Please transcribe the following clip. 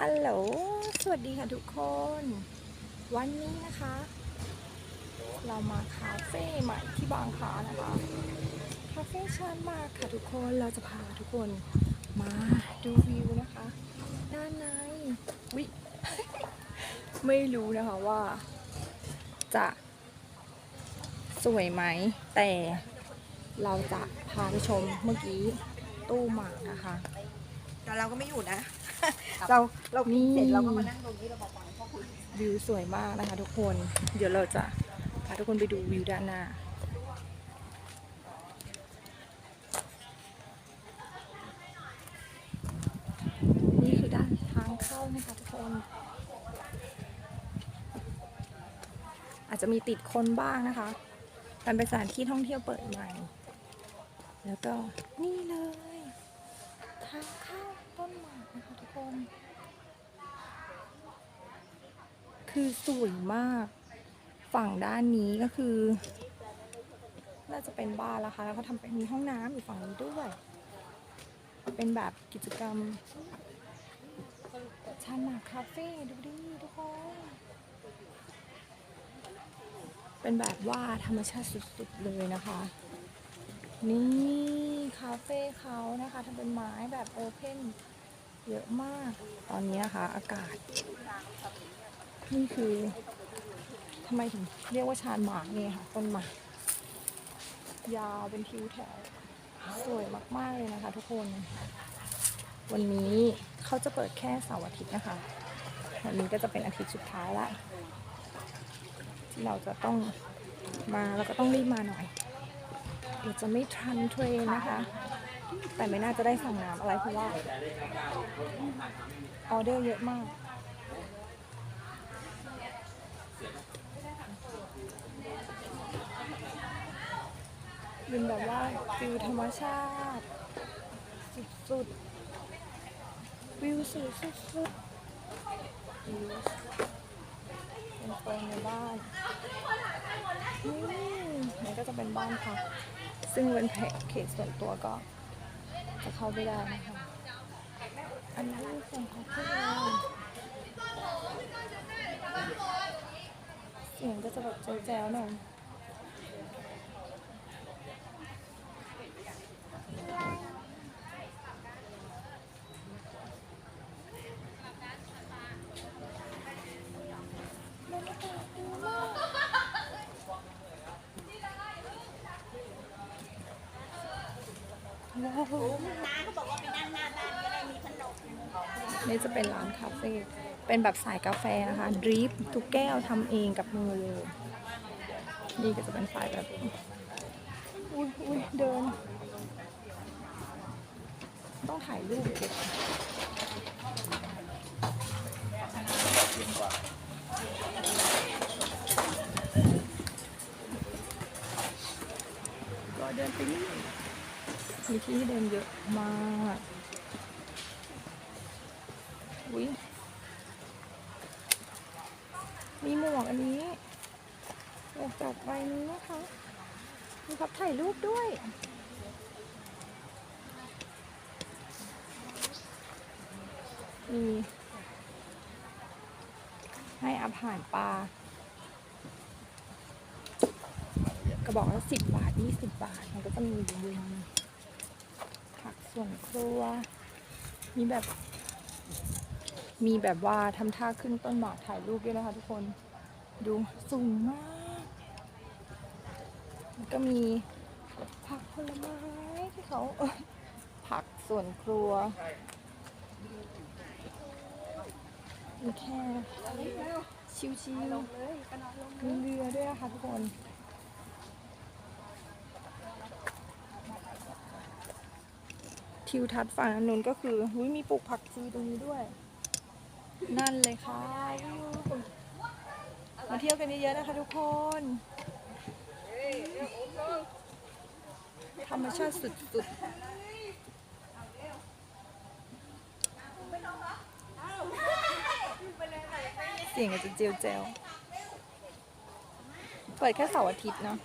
ฮัลโหล สวัสดีค่ะทุกคน วันนี้นะคะ เรามาคาเฟ่ใหม่ที่บางพลานะคะ คาเฟ่ชานมากค่ะทุกคน เราจะพาทุกคนมาดูวิวนะคะ ด้านในวิ ไม่รู้นะคะว่า จะสวยไหม แต่เราจะพาไปชมเมื่อกี้ตู้หมากนะคะ แต่เราก็ไม่อยู่นะ เราเรากินเสร็จนี่เราก็มานั่งตรงนี้เราบอกฟังพ่อคุยวิวสวยมากนะคะทุกคน เดี๋ยวเราจะพาทุกคนไปดูวิวด้านหน้า นี่คือด้านทางเข้านะคะทุกคน อาจจะมีติดคนบ้างนะคะมันเป็นสถานที่ท่องเที่ยวเปิดใหม่ แล้วก็นี่เลย ทางเข้าต้นหมากนะคะทุกคน คือสวยมาก ฝั่งด้านนี้ก็คือ น่าจะเป็นบ้านแล้วค่ะ แล้วก็ทำเป็นมีห้องน้ำอยู่ฝั่งนี้ด้วย เป็นแบบกิจกรรมชานหมากคาเฟ่ดูดิทุกคน เป็นแบบว่าธรรมชาติสุดๆเลยนะคะ นี่าเฟ่เขานะคะทำเป็นไม้แบบโอเพนเยอะมาก ตอนนี้นะคะ อากาศ นี่คือทำไมถึงเรียกว่าชานหมากเนี่ยค่ะต้นหมากยาวเป็นทิวแถว สวยมาก ๆ เลยนะคะทุกคน วันนี้เขาจะเปิดแค่เสาร์อาทิตย์นะคะ วันนี้ก็จะเป็นอาทิตย์สุดท้ายละที่เราจะต้องมาแล้วก็ต้องรีบมาหน่อย เดี๋ยวจะไม่ทันเทรนนะคะ แต่ไม่น่าจะได้สั่งน้ำอะไรเพราะว่าออเดอร์เยอะมาก เป็นแบบว่าฟิลธรรมชาติ สุดๆ วิวสวยสุดๆวิวเป็นโซนในบ้านนี่มันก็จะเป็นบ้านพัก ซึ่งเป็นเขตส่วนตัวก็จะเข้าไม่ได้นะคะ อันนี้ส่วนของเครื่องเสียงก็จะแบบแจ๋วๆหน่อย ว้าว น้าเขาบอกว่าไปนั่งหน้าบ้านก็ได้มีขนม นี่จะเป็นร้านคาเฟ่เป็นแบบสายกาแฟนะคะดริปทุกแก้วทำเองกับมือเลยนี่ก็จะเป็นสายแบบอุ้ยอุ้ยเดิน ต้องถ่ายรูปเก็บก็เดินไปนี่ มีที่ให้เดินเยอะมากอุ้ยมีหมวกอันนี้หมวกจากใบนี้นะคะ มีพับถ่ายรูปด้วยมีให้อาหารปลากระบอกละสิบบาทยี่สิบบาท มันก็จะมีบุญผัก ส่วนครัว มีแบบ มีแบบว่าทำท่าขึ้นต้นหมากถ่ายรูปด้วยนะคะทุกคน ดูสูงมาก แล้วก็มีผักผลไม้ที่เขาผักส่วนครัวมีแค่ชิวๆมีเรือด้วยนะคะทุกคน ทิวทัศน์ฝั่งนู้นก็คือหุ้ยมีปลูกผักชีตรงนี้ด้วย นั่นเลยค่ะ มาเที่ยวกันเยอะๆนะคะทุกคนธรรมชาติสุดๆ เสียงอาจจะเจียวเจลเปิดแค่เสาร์อาทิตย์เนาะ